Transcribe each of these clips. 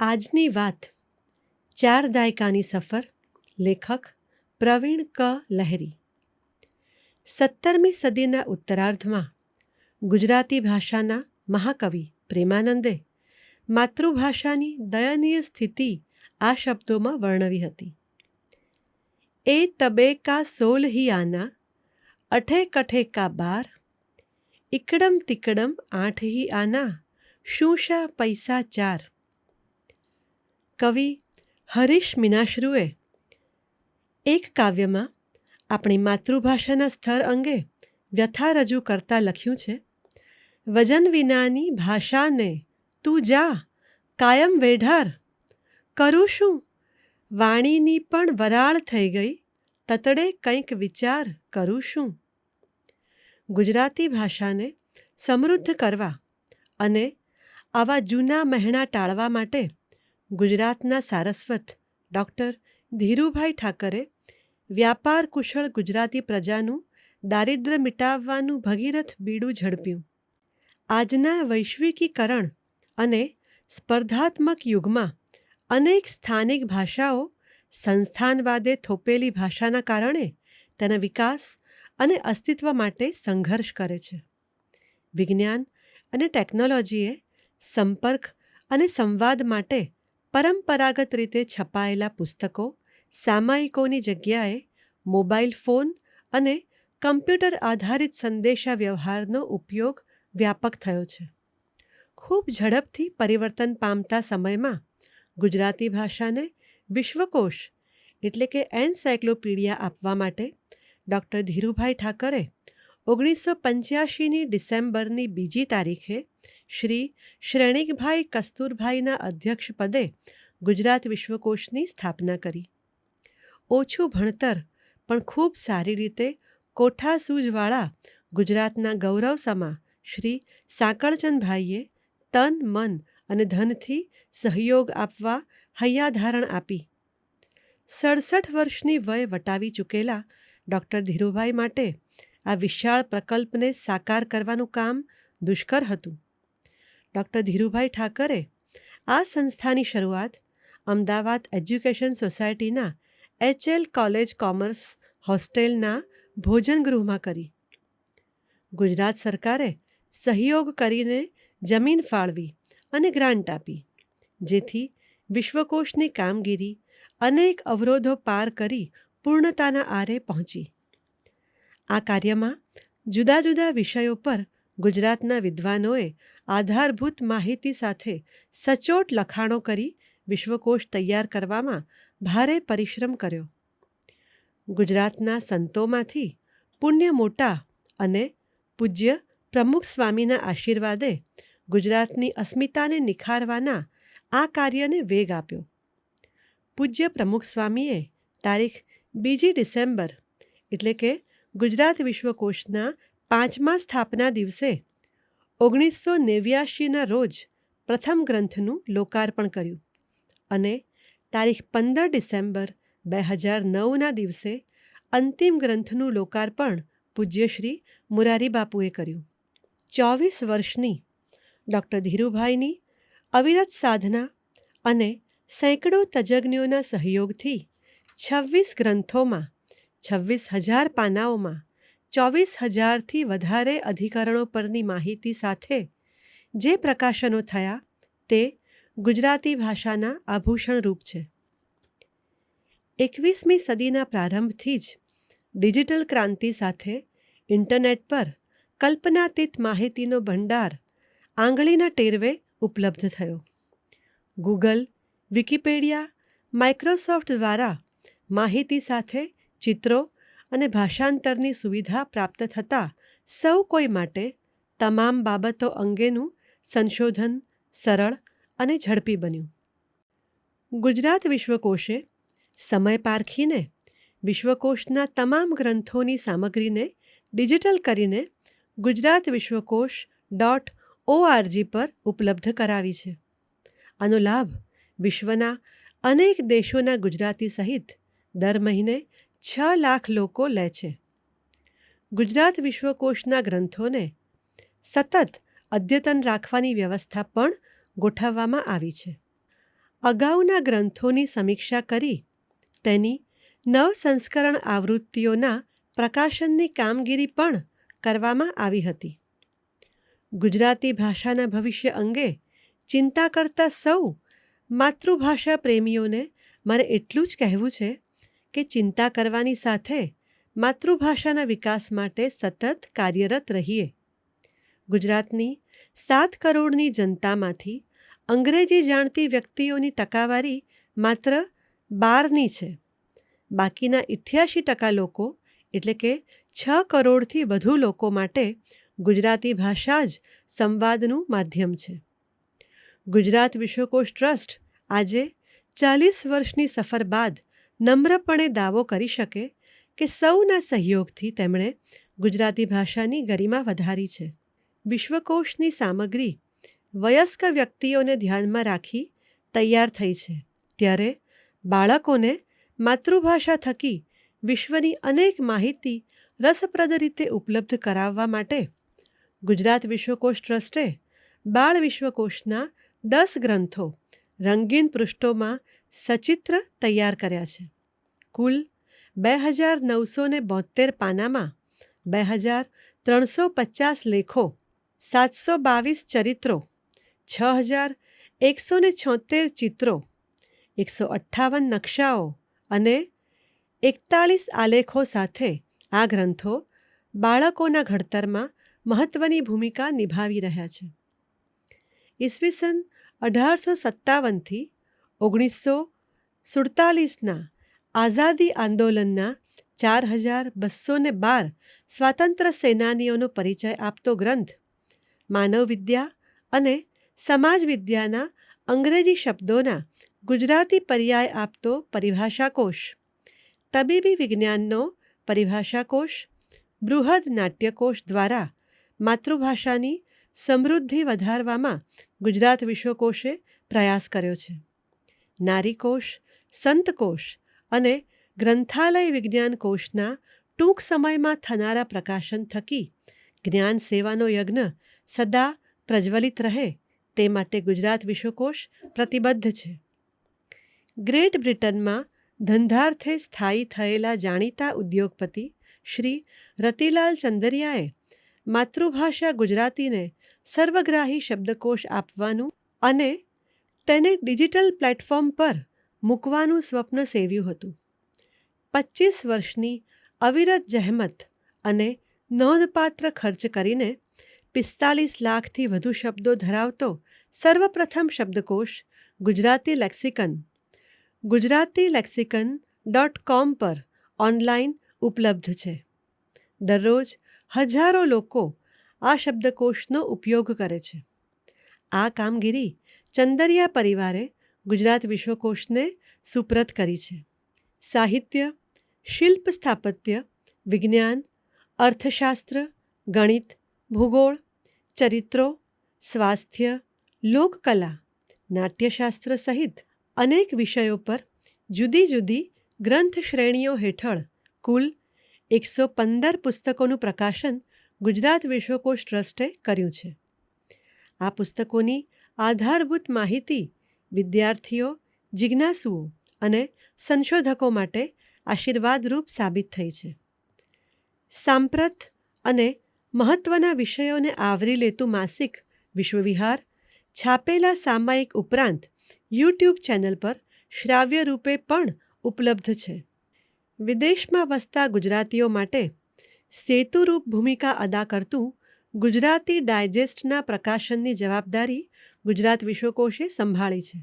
આજની વાત ચાર દાયકાની સફર, લેખક પ્રવીણ ક. લહેરી. સત્તરમી સદીના ઉત્તરાર્ધમાં ગુજરાતી ભાષાના મહાકવિ પ્રેમાનંદે માતૃભાષાની દયનીય સ્થિતિ આ શબ્દોમાં વર્ણવી હતી. એ તબે કા સોલ હી આના અઠે કઠે કા બાર, ઇકડમ તિકડમ આઠ હી આના શું શા પૈસા ચાર કવિ હરીશ મીનાશ્રુએ એક કાવ્યમાં આપણી માતૃભાષાના સ્તર અંગે વ્યથા રજૂ કરતા લખ્યું છે, વજન વિનાની ભાષાને તું જા, કાયમ વેઢાર, કરું શું? વાણીની પણ વરાળ થઈ ગઈ, તતડે કંઈક વિચાર કરું શું? ગુજરાતી ભાષાને સમૃદ્ધ કરવા અને આવા જૂના મહેણા ટાળવા માટે ગુજરાતના સારસ્વત ડૉક્ટર ધીરુભાઈ ઠાકરે વ્યાપાર કુશળ ગુજરાતી પ્રજાનું દારિદ્ર્ય મિટાવવાનું ભગીરથ બીડું ઝડપ્યું. આજના વૈશ્વિકીકરણ અને સ્પર્ધાત્મક યુગમાં અનેક સ્થાનિક ભાષાઓ સંસ્થાનવાદે થોપેલી ભાષાના કારણે તેના વિકાસ અને અસ્તિત્વ માટે સંઘર્ષ કરે છે. વિજ્ઞાન અને ટેકનોલોજીએ સંપર્ક અને સંવાદ માટે પરંપરાગત રીતે છપાયેલા પુસ્તકો સામાયિકોની જગ્યાએ મોબાઈલ ફોન અને કમ્પ્યુટર આધારિત સંદેશા વ્યવહારનો ઉપયોગ વ્યાપક થયો છે. ખૂબ ઝડપથી પરિવર્તન પામતા સમયમાં ગુજરાતી ભાષાને વિશ્વકોશ, એટલે કે એનસાયક્લોપીડિયા આપવા માટે ડૉક્ટર ધીરુભાઈ ઠાકરે ઓગણીસો પંચ્યાશીની ડિસેમ્બરની બીજી તારીખે શ્રી શ્રેણિકભાઈ કસ્તુરભાઈના અધ્યક્ષપદે ગુજરાત વિશ્વકોશની સ્થાપના કરી. ઓછું ભણતર, પણ ખૂબ સારી રીતે કોઠાસૂઝવાળા ગુજરાતના ગૌરવસમા શ્રી સાંકળચંદભાઈએ તન, મન અને ધનથી સહયોગ આપવા હૈયાધારણ આપી. સડસઠ વર્ષની વય વટાવી ચૂકેલા ડૉક્ટર ધીરુભાઈ માટે આ વિશાળ પ્રકલ્પને સાકાર કરવાનું કામ દુષ્કર હતું. ડૉક્ટર ધીરુભાઈ ઠાકરે આ સંસ્થાની શરૂઆત અમદાવાદ એજ્યુકેશન સોસાયટીના એચએલ કોલેજ કોમર્સ હોસ્ટેલના ભોજનગૃહમાં કરી. ગુજરાત સરકારે સહયોગ કરીને જમીન ફાળવી અને ગ્રાન્ટ આપી, જેથી વિશ્વકોશની કામગીરી અનેક અવરોધો પાર કરી પૂર્ણતાના આરે પહોંચી. આ કાર્યમાં જુદા જુદા વિષયો પર ગુજરાતના વિદ્વાનોએ આધારભૂત માહિતી સાથે સચોટ લખાણો કરી વિશ્વકોશ તૈયાર કરવામાં ભારે પરિશ્રમ કર્યો. ગુજરાતના સંતોમાંથી પુણ્ય મોટા અને પૂજ્ય પ્રમુખ સ્વામીના આશીર્વાદે ગુજરાતની અસ્મિતાને નિખારવાના આ કાર્યને વેગ આપ્યો. પૂજ્ય પ્રમુખ સ્વામીએ તારીખ બીજી ડિસેમ્બર એટલે કે ગુજરાત વિશ્વકોશના પાંચમા સ્થાપના દિવસે ઓગણીસો નેવ્યાશીના રોજ પ્રથમ ગ્રંથનું લોકાર્પણ કર્યું અને તારીખ પંદર ડિસેમ્બર બે હજાર નવના દિવસે અંતિમ ગ્રંથનું લોકાર્પણ પૂજ્યશ્રી મુરારી બાપુએ કર્યું. ચોવીસ વર્ષની ડૉક્ટર ધીરુભાઈની અવિરત સાધના અને સેંકડો તજજ્ઞોના સહયોગથી છવ્વીસ ગ્રંથોમાં છવ્વીસ હજાર પાનાઓમાં ચોવીસ હજારથી વધારે અધિકરણો પરની માહિતી સાથે જે પ્રકાશનો થયા તે ગુજરાતી ભાષાના આભૂષણ રૂપ છે. એકવીસમી સદીના પ્રારંભથી જ ડિજિટલ ક્રાંતિ સાથે ઇન્ટરનેટ પર કલ્પનાતીત માહિતીનો ભંડાર આંગળીના ટેરવે ઉપલબ્ધ થયો. ગૂગલ, વિકિપીડિયા, માઇક્રોસોફ્ટ દ્વારા માહિતી સાથે ચિત્રો અને ભાષાંતરની સુવિધા પ્રાપ્ત થતાં સૌ કોઈ માટે તમામ બાબતો અંગેનું સંશોધન સરળ અને ઝડપી બન્યું. ગુજરાત વિશ્વકોશે સમય પારખીને વિશ્વકોશના તમામ ગ્રંથોની સામગ્રીને ડિજિટલ કરીને ગુજરાત વિશ્વકોશ ડોટ ઓઆરજી પર ઉપલબ્ધ કરાવી છે. આનો લાભ વિશ્વના અનેક દેશોના ગુજરાતી સહિત દર મહિને છ લાખ લોકો લે છે. ગુજરાત વિશ્વકોશના ગ્રંથોને સતત અદ્યતન રાખવાની વ્યવસ્થા પણ ગોઠવવામાં આવી છે. અગાઉના ગ્રંથોની સમીક્ષા કરી તેની નવ સંસ્કરણ આવૃત્તિઓના પ્રકાશનની કામગીરી પણ કરવામાં આવી હતી. ગુજરાતી ભાષાના ભવિષ્ય અંગે ચિંતા કરતા સૌ માતૃભાષા પ્રેમીઓને મારે એટલું જ કહેવું છે કે ચિંતા કરવાની સાથે માતૃભાષાના વિકાસ માટે સતત કાર્યરત રહીએ. ગુજરાતની સાત કરોડની જનતામાંથી અંગ્રેજી જાણતી વ્યક્તિઓની ટકાવારી માત્ર બારની છે. બાકીના ઇઠ્યાસી ટકા લોકો, એટલે કે છ કરોડથી વધુ લોકો માટે ગુજરાતી ભાષા જ સંવાદનું માધ્યમ છે. ગુજરાત વિશ્વકોશ ટ્રસ્ટ આજે ચાલીસ વર્ષની સફર બાદ નમ્રપણે દાવો કરી શકે કે સૌના સહયોગથી તેમણે ગુજરાતી ભાષાની ગરિમા વધારી છે. વિશ્વકોશની સામગ્રી વયસ્ક વ્યક્તિઓને ધ્યાનમાં રાખી તૈયાર થઈ છે. ત્યારે બાળકોને માતૃભાષા થકી વિશ્વની અનેક માહિતી રસપ્રદ રીતે ઉપલબ્ધ કરાવવા માટે ગુજરાત વિશ્વકોશ ટ્રસ્ટે બાળ વિશ્વકોશના દસ ગ્રંથો રંગીન પૃષ્ઠોમાં સચિત્ર તૈયાર કર્યા છે. કુલ બે હજાર નવસો ને બોતેર પાનામાં બે હજાર ત્રણસો પચાસ લેખો, સાતસો બાવીસ ચરિત્રો, છ હજાર એકસો ને છોતેર ચિત્રો, એકસો અઠ્ઠાવન નકશાઓ અને એકતાળીસ આલેખો સાથે આ ગ્રંથો બાળકોના ઘડતરમાં મહત્ત્વની ભૂમિકા નિભાવી રહ્યા છે. ઈસવીસન અઢારસો સત્તાવનથી ઓગણીસો સુડતાલીસના આઝાદી આંદોલનના ચાર હજાર બસો ને બાર સ્વાતંત્ર્ય સેનાનીઓનો પરિચય આપતો ગ્રંથ માનવવિદ્યા અને સમાજ વિદ્યાના અંગ્રેજી શબ્દોના ગુજરાતી પર્યાય આપતો પરિભાષાકોશ, તબીબી વિજ્ઞાનનો પરિભાષાકોશ, બૃહદ નાટ્યકોશ દ્વારા માતૃભાષાની સમૃદ્ધિ વધારવામાં ગુજરાત વિશ્વકોશે પ્રયાસ કર્યો છે. નારીકોશ, સંતકોશ અને ગ્રંથાલય વિજ્ઞાન કોષના ટૂંક સમયમાં થનારા પ્રકાશન થકી જ્ઞાન સેવાનો યજ્ઞ સદા પ્રજ્વલિત રહે તે માટે ગુજરાત વિશ્વકોશ પ્રતિબદ્ધ છે. ગ્રેટ બ્રિટનમાં ધંધાર્થે સ્થાયી થયેલા જાણીતા ઉદ્યોગપતિ શ્રી રતિલાલ ચંદરિયાએ માતૃભાષા ગુજરાતીને સર્વગ્રાહી શબ્દકોશ આપવાનું અને તેને ડિજિટલ પ્લેટફોર્મ પર મૂકવાનું સ્વપ્ન સેવ્યું હતું. પચીસ વર્ષની અવિરત જહેમત અને નોંધપાત્ર ખર્ચ કરીને પિસ્તાલીસ લાખથી વધુ શબ્દો ધરાવતો સર્વપ્રથમ શબ્દકોશ Gujarati lexicon Gujarati lexicon dot com પર ઓનલાઈન ઉપલબ્ધ છે. દરરોજ હજારો લોકો આ શબ્દકોશનો ઉપયોગ કરે છે. આ કામગીરી ચંદરિયા પરિવારે ગુજરાત વિશ્વકોશને સુપ્રત કરી છે. સાહિત્ય, શિલ્પ સ્થાપત્ય, વિજ્ઞાન, અર્થશાસ્ત્ર, ગણિત, ભૂગોળ, ચરિત્રો, સ્વાસ્થ્ય, લોકકલા, નાટ્યશાસ્ત્ર સહિત અનેક વિષયો પર જુદી જુદી ગ્રંથ શ્રેણીઓ હેઠળ કુલ એકસો પંદર પુસ્તકોનું પ્રકાશન ગુજરાત વિશ્વકોશ ટ્રસ્ટે કર્યું છે. આ પુસ્તકોની આધારભૂત માહિતી વિદ્યાર્થીઓ, જિજ્ઞાસુઓ અને સંશોધકો માટે આશીર્વાદરૂપ સાબિત થઈ છે. સાંપ્રત અને મહત્ત્વના વિષયોને આવરી લેતું માસિક વિશ્વવિહાર છાપેલા સામાયિક ઉપરાંત યુટ્યુબ ચેનલ પર શ્રાવ્ય રૂપે પણ ઉપલબ્ધ છે. વિદેશમાં વસતા ગુજરાતીઓ માટે સેતુરૂપ ભૂમિકા અદા કરતું ગુજરાતી ડાયજેસ્ટના પ્રકાશનની જવાબદારી ગુજરાત વિશ્વકોશે સંભાળી છે.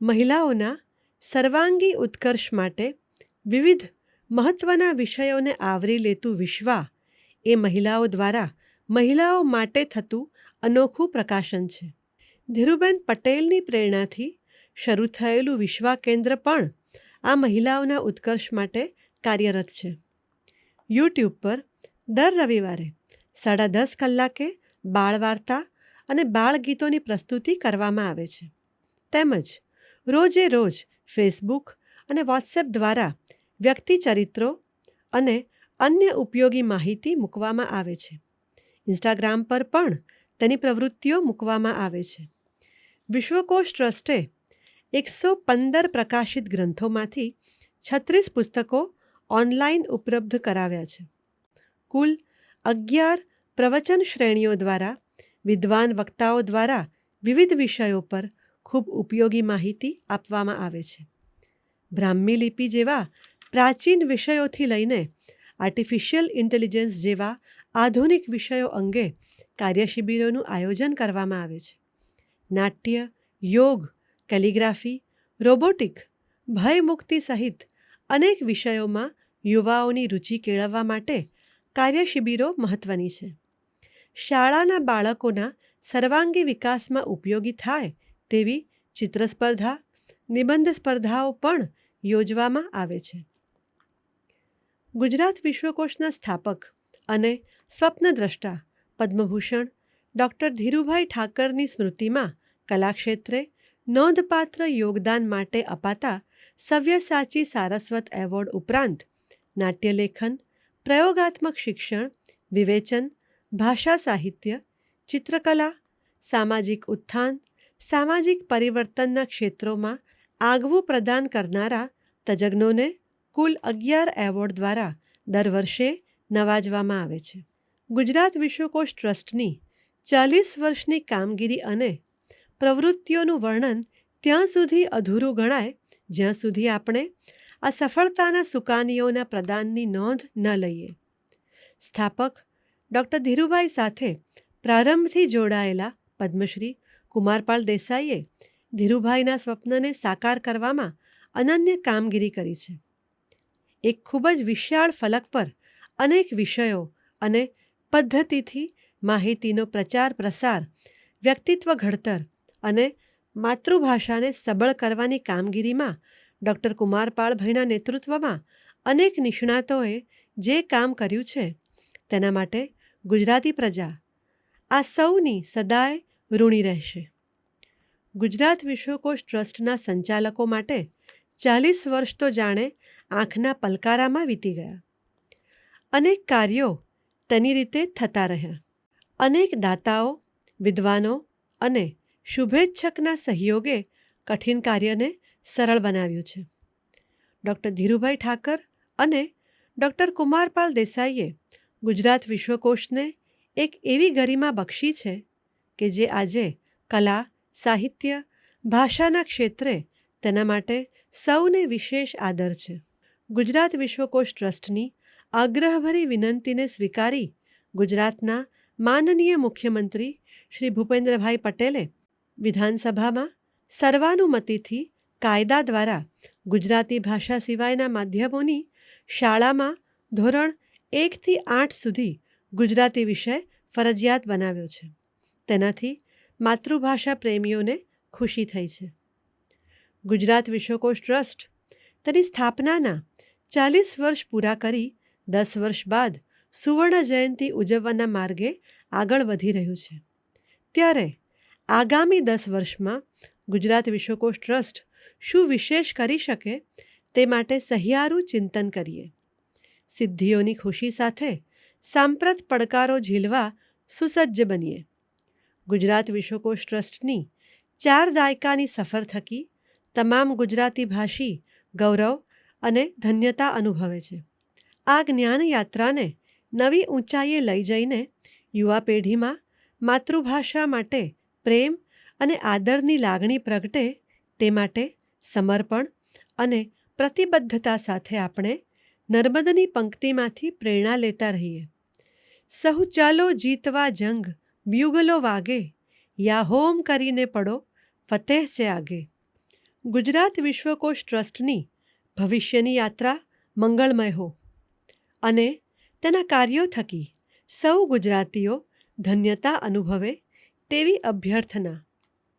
મહિલાઓના સર્વાંગી ઉત્કર્ષ માટે વિવિધ મહત્ત્વના વિષયોને આવરી લેતું વિશ્વા એ મહિલાઓ દ્વારા મહિલાઓ માટે થતું અનોખું પ્રકાશન છે. ધીરુબેન પટેલની પ્રેરણાથી શરૂ થયેલું વિશ્વા કેન્દ્ર પણ આ મહિલાઓના ઉત્કર્ષ માટે કાર્યરત છે. યુટ્યુબ પર દર રવિવારે સાડા દસ કલાકે બાળ વાર્તા અને બાળ ગીતોની પ્રસ્તુતિ કરવામાં આવે છે. તેમજ રોજે રોજ ફેસબુક અને વોટ્સએપ દ્વારા વ્યક્તિ ચરિત્રો અને અન્ય ઉપયોગી માહિતી મૂકવામાં આવે છે. ઇન્સ્ટાગ્રામ પર પણ તેની પ્રવૃત્તિઓ મૂકવામાં આવે છે. વિશ્વકોશ ટ્રસ્ટે એકસો પંદર પ્રકાશિત ગ્રંથોમાંથી છત્રીસ પુસ્તકો ઓનલાઈન ઉપલબ્ધ કરાવ્યા છે. કુલ અગિયાર પ્રવચન શ્રેણીઓ દ્વારા, વિદ્વાન વક્તાઓ દ્વારા વિવિધ વિષયો પર ખૂબ ઉપયોગી માહિતી આપવામાં આવે છે. બ્રાહ્મી લિપિ જેવા પ્રાચીન વિષયોથી લઈને આર્ટિફિશિયલ ઇન્ટેલિજન્સ જેવા આધુનિક વિષયો અંગે કાર્યશિબિરોનું આયોજન કરવામાં આવે છે. નાટ્ય, યોગ, કેલિગ્રાફી, રોબોટિક, ભયમુક્તિ સહિત અનેક વિષયોમાં યુવાઓની રુચિ કેળવવા માટે કાર્યશિબિરો મહત્ત્વની છે. શાળાના બાળકોના સર્વાંગી વિકાસમાં ઉપયોગી થાય તેવી ચિત્ર સ્પર્ધા નિબંધ સ્પર્ધાઓ પણ યોજવામાં આવે છે. ગુજરાત વિશ્વકોશના સ્થાપક અને સ્વપ્નદ્રષ્ટા પદ્મભૂષણ ડૉક્ટર ધીરુભાઈ ઠાકરની સ્મૃતિમાં કલાક્ષેત્રે નોંધપાત્ર યોગદાન માટે અપાતા સવ્યસાચી સારસ્વત એવોર્ડ ઉપરાંત નાટ્યલેખન, પ્રયોગાત્મક શિક્ષણ, વિવેચન, ભાષા સાહિત્ય, ચિત્રકલા, સામાજિક ઉત્થાન, સામાજિક પરિવર્તનના ક્ષેત્રોમાં આગવું પ્રદાન કરનારા તજજ્ઞોને કુલ અગિયાર એવોર્ડ દ્વારા દર વર્ષે નવાજવામાં આવે છે. ગુજરાત વિશ્વકોશ ટ્રસ્ટની ચાલીસ વર્ષની કામગીરી અને પ્રવૃત્તિઓનું વર્ણન ત્યાં સુધી અધૂરું ગણાય, જ્યાં સુધી આપણે આ સફળતાના સુકાનીઓના પ્રદાનની નોંધ ન લઈએ. સ્થાપક ડૉક્ટર ધીરુભાઈ સાથે પ્રારંભથી જોડાયેલા પદ્મશ્રી કુમારપાલ દેસાઈએ ધીરુભાઈના સ્વપ્નને સાકાર કરવામાં અનન્ય કામગીરી કરી છે. એક ખૂબ જ વિશાળ ફલક પર અનેક વિષયો અને પદ્ધતિથી માહિતીનો પ્રચાર પ્રસાર, વ્યક્તિત્વ ઘડતર અને માતૃભાષાને સબળ કરવાની કામગીરીમાં ડૉક્ટર કુમારપાળભાઈના નેતૃત્વમાં અનેક નિષ્ણાતોએ જે કામ કર્યું છે તેના માટે ગુજરાતી પ્રજા આ સૌની સદાય ઋણી રહેશે. ગુજરાત વિશ્વકોશ ટ્રસ્ટના સંચાલકો માટે ચાલીસ વર્ષ તો જાણે આંખના પલકારામાં વીતી ગયા. અનેક કાર્યો તેની રીતે થતા રહ્યા. અનેક દાતાઓ, વિદ્વાનો અને શુભેચ્છકના સહયોગે કઠિન કાર્યને સરળ બનાવ્યું છે. ડૉક્ટર ધીરુભાઈ ઠાકર અને ડૉક્ટર કુમારપાલ દેસાઈએ ગુજરાત વિશ્વકોશને એક એવી ગરિમા બક્ષી છે કે જે આજે કલા, સાહિત્ય, ભાષાના ક્ષેત્રે તેના માટે સૌને વિશેષ આદર છે. ગુજરાત વિશ્વકોશ ટ્રસ્ટની આગ્રહભરી વિનંતીને સ્વીકારી ગુજરાતના માનનીય મુખ્યમંત્રી શ્રી ભૂપેન્દ્રભાઈ પટેલે વિધાનસભામાં સર્વાનુમતિથી કાયદા દ્વારા ગુજરાતી ભાષા સિવાયના માધ્યમોની શાળામાં ધોરણ એકથી આઠ સુધી ગુજરાતી વિષય ફરજિયાત બનાવ્યો છે. તેનાથી માતૃભાષા પ્રેમીઓને ખુશી થઈ છે. ગુજરાત વિશ્વકોશ ટ્રસ્ટ તેની સ્થાપનાના ચાલીસ વર્ષ પૂરા કરી દસ વર્ષ બાદ સુવર્ણ જયંતિ ઉજવવાના માર્ગે આગળ વધી રહ્યું છે. ત્યારે આગામી દસ વર્ષમાં ગુજરાત વિશ્વકોશ ટ્રસ્ટ શું વિશેષ કરી શકે તે માટે સહિયારું ચિંતન કરીએ. સિદ્ધિઓની ખુશી સાથે સાંપ્રત પડકારો ઝીલવા સુસજ્જ બનીએ. ગુજરાત વિશ્વકોશ ટ્રસ્ટની ચાર દાયકાની સફર થકી તમામ ગુજરાતી ભાષી ગૌરવ અને ધન્યતા અનુભવે છે. આ જ્ઞાન યાત્રાને નવી ઊંચાઈએ લઈ જઈને યુવા પેઢીમાં માતૃભાષા માટે પ્રેમ અને આદરની લાગણી પ્રગટે તે માટે સમર્પણ અને પ્રતિબદ્ધતા સાથે આપણે નર્મદની પંક્તિમાંથી પ્રેરણા લેતા રહીએ. સહુ ચાલો જીતવા જંગ બ્યુગલો વાગે યા હોમ કરીને પડો, ફતેહ છે આગે. ગુજરાત વિશ્વકોશ ટ્રસ્ટની ભવિષ્યની યાત્રા મંગળમય હો. અને તેના કાર્યો થકી સૌ ગુજરાતીઓ ધન્યતા અનુભવે તેવી અભ્યર્થના.